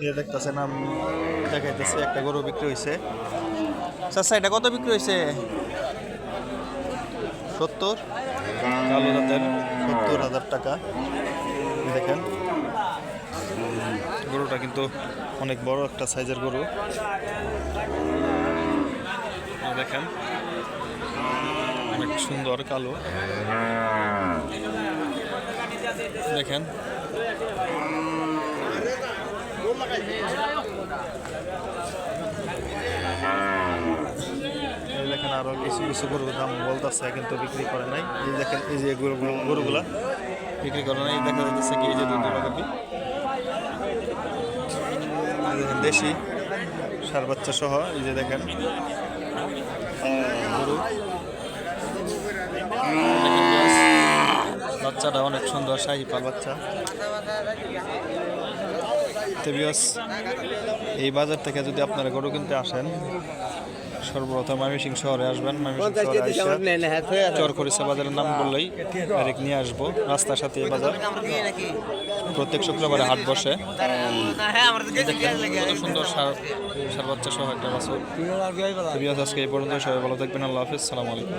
ইয়ে দেখতেছেন আমি দেখাইতেছি একটা গরু বিক্রি হয়েছে চাচা এটা কত বিক্রি হয়েছে সত্তর? কালো জাতের। সত্তর হাজার টাকা। দেখেন। গরুটা কিন্তু অনেক বড় একটা সাইজের গরু। দেখেন। অনেক সুন্দর কালো। দেখেন। দেখেন আরও কিছু কিছু গরুর দাম বলতেছে, কিন্তু বিক্রি করে নাই। এই দেখেন, এই যে গরুগুলো গরুগুলা বিক্রি করে নাই। দেখা যাচ্ছে কি, এই যে দুধ গাবি দেখেন, দেশি সার বাচ্চা সহ, এই যে দেখেন, গরু। বাচ্চাটা অনেক সুন্দর, শাহি পাল বাচ্চা। তো বিয়স এই বাজার থেকে যদি আপনারা গরু কিনতে আসেন সর্বপ্রথম ময়মনসিং শহরে আসবেন। শহরে চরখরিসা বাজারের নাম বললেই ডাইরেক্ট নিয়ে আসব। রাস্তার সাথে এই বাজার। প্রত্যেক শুক্রবারে হাট বসে। কত সুন্দর সার সার বাচ্চা সহ একটা বাছুর। আজকে এই পর্যন্ত সবাই ভালো থাকবেন। আল্লাহ হাফিজ। সালাম আলাইকুম।